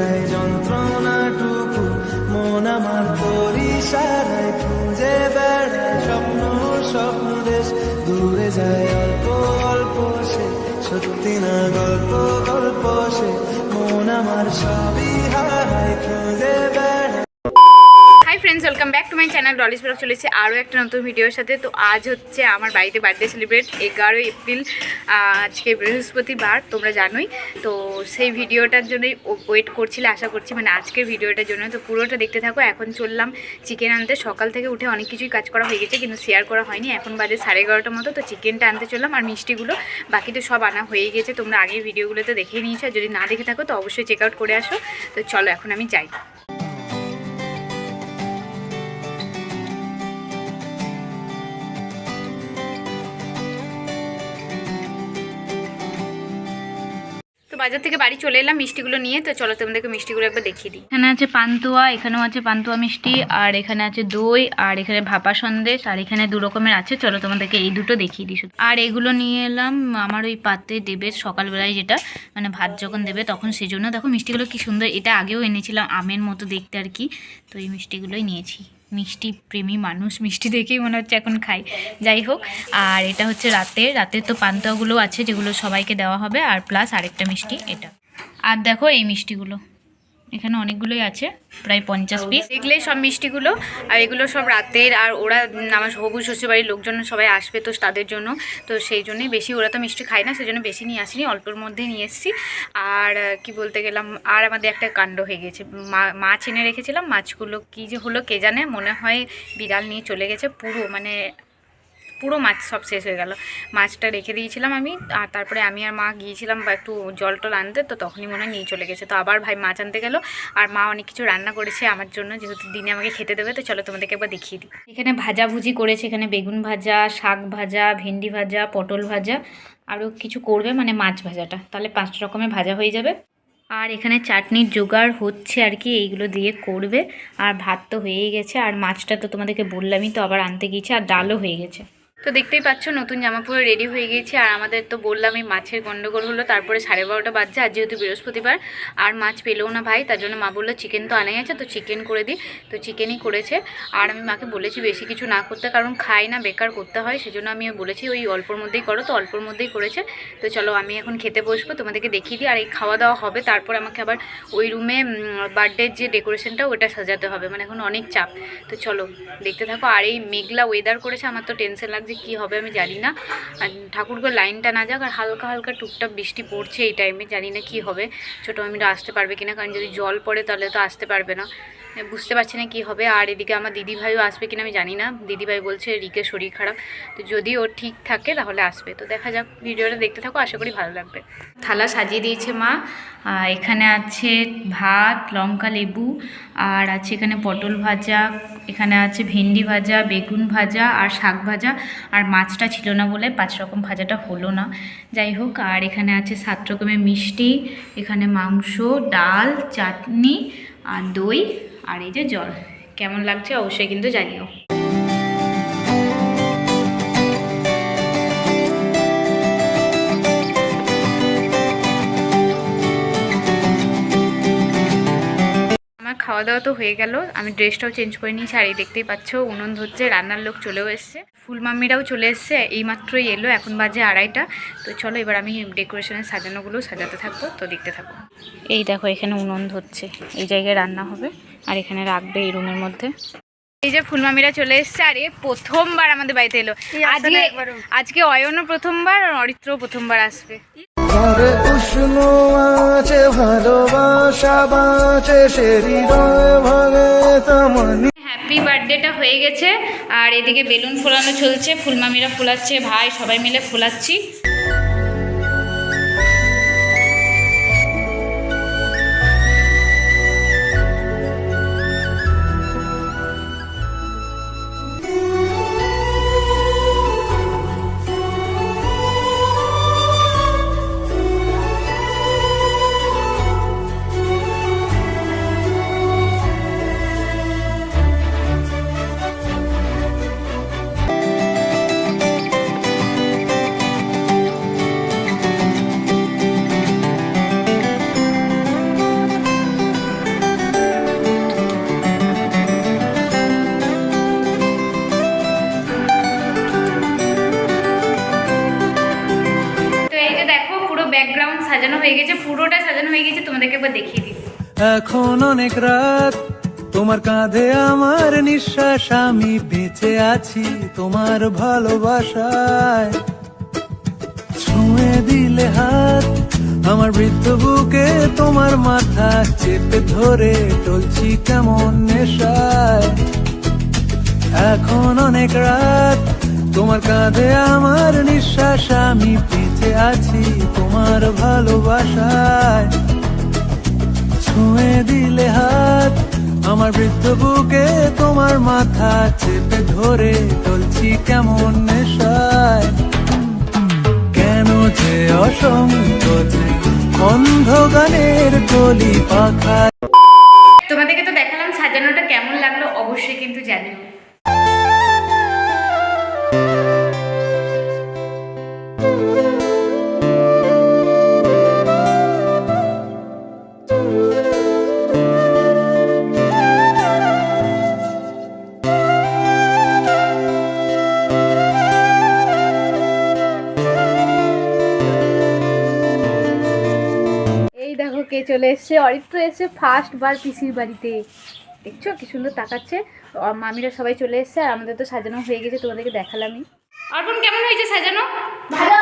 যায় যন্ত্রণাটুকু, মন আমার পরিসারায় সারায় খুঁজে বেড়ায় স্বপ্ন স্বপ্ন দেশ। দূরে যায় অল্প অল্প সে, সত্যি না গল্প গল্প সে। মন আমার সবই হারায়, খুঁজে বেড়ায় friends welcome back to my channel Dolly's blog চলেছে আরও একটা নতুন ভিডিওর সাথে। তো আজ হচ্ছে আমার বাড়িতে বার্থডে সেলিব্রেট এগারোই এপ্রিল আজকে বৃহস্পতিবার, তোমরা জানোই। তো সেই ভিডিওটার জন্যই ওয়েট করছিলে, আশা করছি মানে আজকের ভিডিওটার জন্য। তো পুরোটা দেখতে থাকো, এখন চললাম চিকেন আনতে। সকাল থেকে উঠে অনেক কিছুই কাজ করা হয়ে গেছে, কিন্তু শেয়ার করা হয়নি। এখন বাজে সাড়ে এগারোটার মতো, তো চিকেনটা আনতে চললাম আর মিষ্টিগুলো বাকি তো সব আনা হয়ে গেছে। তোমরা আগের ভিডিওগুলোতে দেখে নিয়েছো যদি না দেখে থাকো, তো অবশ্যই চেক আউট করে আসো। তো চলো, এখন আমি যাই। বাজার থেকে বাড়ি চলে এলাম, মিষ্টিগুলো নিয়ে, তো চলো তোমাদেরকে মিষ্টিগুলো একবার দেখিয়ে দিই। এখানে আছে পান্তুয়া, এখানেও আছে পান্তুয়া মিষ্টি, আর এখানে আছে দই, আর এখানে ভাপা সন্দেশ, আর এখানে দু রকমের আছে, চলো তোমাদেরকে এই দুটো দেখিয়ে দিই শুধু। আর এগুলো নিয়ে এলাম আমার ওই পাতে দেবে সকালবেলায় যেটা মানে ভাত যখন দেবে তখন সেই জন্য দেখো মিষ্টিগুলো কি সুন্দর, এটা আগেও এনেছিলাম আমের মতো দেখতে আর কি, তো এই মিষ্টিগুলোই নিয়েছি। মিষ্টি, প্রেমী মানুষ। মিষ্টি দেখেই মনে হচ্ছে এখন খাই। যাই হোক, আর এটা হচ্ছে রাতে রাতের তো পান্তাগুলো আছে যেগুলো সবাইকে দেওয়া হবে। আর প্লাস আরেকটা মিষ্টি, এটা। আর দেখো এই মিষ্টিগুলো। এখানে অনেকগুলোই আছে প্রায় পঞ্চাশ পিস। এগুলোই সব মিষ্টিগুলো আর এগুলো সব রাতের আর ওরা আমার হবু শ্বশুরবাড়ির লোকজন সবাই আসবে তো তাদের জন্য। তো সেই জন্যই বেশি ওরা তো মিষ্টি খায় না সেই জন্য বেশি নিয়ে আসিনি অল্পর মধ্যে নিয়ে এসেছি। আর কি বলতে গেলাম আর আমাদের একটা কাণ্ড হয়ে গেছে। মা- মাছ এনে রেখেছিলাম মাছগুলো কী যে হলো কে জানে মনে হয় বিড়াল নিয়ে চলে গেছে পুরো মানে পুরো মাছ সব শেষ হয়ে গেল। মাছটা রেখে দিয়েছিলাম আমি, আর তারপরে আমি আর মা গিয়েছিলাম বা একটু জল টল আনতে, তো তখনই মনে হয় নিয়ে চলে গেছে। তো আবার ভাই মাছ আনতে গেল, আর মা অনেক কিছু রান্না করেছে আমার জন্য, যেহেতু দিনে আমাকে খেতে দেবে, তো চলো তোমাদেরকে একবার দেখিয়ে দিই। এখানে ভাজা ভুজি করেছে, এখানে বেগুন ভাজা, শাক ভাজা, ভেন্ডি ভাজা, পটল ভাজা, আরও কিছু করবে মানে মাছ ভাজাটা। তাহলে পাঁচ রকমের ভাজা হয়ে যাবে। আর এখানে চাটনির জোগাড় হচ্ছে আর কি, এইগুলো দিয়ে করবে। আর ভাত তো হয়েই গেছে, আর মাছটা তো তোমাদেরকে বললামই তো আবার আনতে গিয়েছে, আর ডালও হয়ে গেছে। তো দেখতেই পাচ্ছ, নতুন জামা পরে রেডি হয়ে গেছি আর আমাদের তো বললাম এই মাছের গন্ডগোল হলো, তারপরে সাড়ে বারোটা বাজছে, আর যেহেতু বৃহস্পতিবার, আর মাছ পেলেও না ভাই, তার জন্য মা বলল চিকেন তো আনাই আছে, তো চিকেন করে দিই তো চিকেনই করেছে। আর আমি মাকে বলেছি, বেশি কিছু না করতে, কারণ খাই না, বেকার করতে হয়, সেজন্য আমি বলেছি, ওই অল্পর মধ্যেই করো তো, অল্পর মধ্যেই করেছে। তো চলো, আমি এখন খেতে বসবো, তোমাদেরকে দেখিয়ে দিই, আর এই খাওয়া দাওয়া হবে, তারপর আমাকে আবার ওই রুমে বার্থডের যে ডেকোরেশনটা ওটা সাজাতে হবে মানে এখন অনেক চাপ। তো চলো, দেখতে থাকো, আর এই মেঘলা ওয়েদার করেছে, আমার তো টেনশন লাগছে। কি হবে আমি জানি না। আর ঠাকুরগো লাইনটা না যাক, আর হালকা হালকা টুকটাক বৃষ্টি পড়ছে এই টাইমে জানি না কি হবে। ছোটো মামিরা আসতে পারবে কিনা, কারণ যদি জল পড়ে তাহলে তো আসতে পারবে না। বুঝতে পারছি না কি হবে। আর এদিকে আমার দিদিভাইও আসবে কিনা আমি জানি না। দিদিভাই বলছে রিকের শরীর খারাপ। তো যদি ও ঠিক থাকে তাহলে আসবে। তো দেখা যাক, ভিডিওটা দেখতে থাকো, আশা করি ভালো লাগবে। থালা সাজিয়ে দিয়েছে মা। এখানে আছে ভাত, লঙ্কা, লেবু, আর আছে এখানে পটল ভাজা, এখানে আছে ভেন্ডি ভাজা, বেগুন ভাজা, আর শাক ভাজা। আর মাছটা ছিল না বলে পাঁচ রকম ভাজাটা হলো না। যাই হোক, আর এখানে আছে সাত রকমের মিষ্টি, এখানে মাংস, ডাল, চাটনি আর দই আর এই যে জল। কেমন লাগছে অবশ্যই কিন্তু জানিও। খাওয়া দাওয়া তো হয়ে গেল। আমি ড্রেসটাও চেঞ্জ করে নিয়েছি আর এই দেখতেই পাচ্ছ উনুন ধরছে রান্নার লোক চলেও এসছে। ফুল মাম্মিরাও চলে এসছে এই মাত্রই এলো এখন বাজে আড়াইটা। তো চলো এবার আমি ডেকোরেশনের সাজানোগুলো সাজাতে থাকব তো দেখতে থাকব এই দেখো এখানে উনুন ধরছে এই জায়গায় রান্না হবে আর এখানে রাখবে এই রুমের মধ্যে। এই যে ফুলমামিরা চলে এসছে আর এ প্রথমবার আমাদের বাড়িতে এলো। আজকে আজকে অয়নও প্রথমবার আর অরিত্রও প্রথমবার আসবে। ঘরে উষ্ণ আছে, ভালোবাসা বাঁচে হৃদয় ভাগে তেমনি। হ্যাপি বার্থডেটা হয়ে গেছে, আর এদিকে বেলুন ফোলানো চলছে, ফুলমামিরা ফোলাচ্ছে, ভাই সবাই মিলে ফোলাচ্ছি। পুরোটা সাজানো হয়ে গেছে, তোমাদেরকে একবার দেখিয়ে দিই। এখন অনেক রাত, তোমার কাঁধে আমার নিঃশ্বাস, আমি বেঁচে আছি তোমার ভালোবাসায়। ছুঁয়ে দিলে হাত, আমার বৃদ্ধ বুকে তোমার মাথা চেপে ধরে চলছি কেমন নেশায়। এখন অনেক রাত তোমার কাঁধে আমার নিঃশ্বাস, আমি বেঁচে আছি তোমার ভালোবাসায়। ছুঁয়ে দিলে হাত, আমার বৃদ্ধ বুকে তোমার মাথা চেপে ধরে চলছি কেমন নেশায়। কেন যে অসংখ্য অন্ধ গানের কলি পাখা তোমাদেরকে তো দেখালাম সাজানোটা কেমন লাগল, অবশ্যই কিন্তু জানিও। চলে এসছে অরিত্র এসছে ফার্স্ট বার পিসির বাড়িতে। দেখছ কি সুন্দর তাকাচ্ছে? মামিরা সবাই চলে এসছে আর আমাদের তো সাজানো হয়ে গেছে তোমাদেরকে দেখালামই। অর্পণ কেমন হয়েছে সাজানো? ভালো।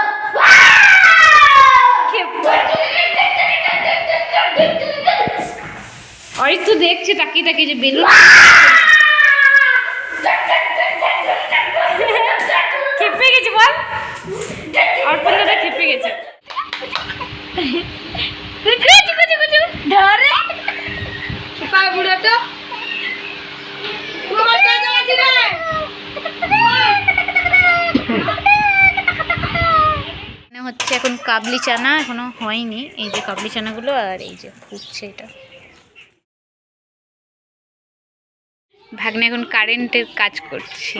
অরিত্র দেখছে তাকিয়ে তাকিয়ে যে বেলুন। খেপে গেছে বল। অর্পণ দাদা খেপে গেছে। ধরে। পা বুড়াটা হচ্ছে এখন কাবলি চানা এখনও হয়নি। এই যে কাবলি চানাগুলো আর এই যে ফুটছে এটা। ভাগ্নে এখন কারেন্টের কাজ করছি।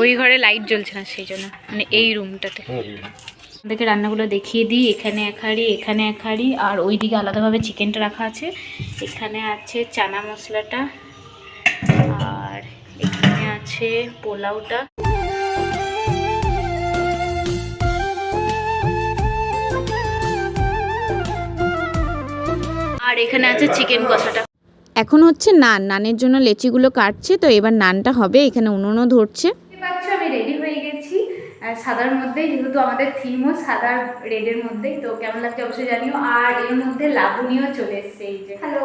ওই ঘরে লাইট জ্বলছে না সেই জন্য। মানে এই রুমটাতে আমাদেরকে রান্নাগুলো দেখিয়ে দিই। এখানে এক হাঁড়ি, এখানে এক হাঁড়ি, আর ওইদিকে আলাদাভাবে চিকেনটা রাখা আছে। এখানে আছে চানা মশলাটা, আর এখানে আছে পোলাওটা। আর এখানে আছে চিকেন কষাটা। এখন হচ্ছে নান। নানের জন্য লেচিগুলো কাটছে, তো এবার নানটা হবে। এখানে উনুনও ধরছে দেখতে পাচ্ছ আমি রেডি হয়ে গেছি আর সাদার মধ্যেই, যেহেতু আমাদের থিমও সাদা রেডের মধ্যেই, তো কেমন লাগছে অবশ্যই জানিও। আর এর মধ্যে লাবণীও চলে এসছে এই যে। হ্যালো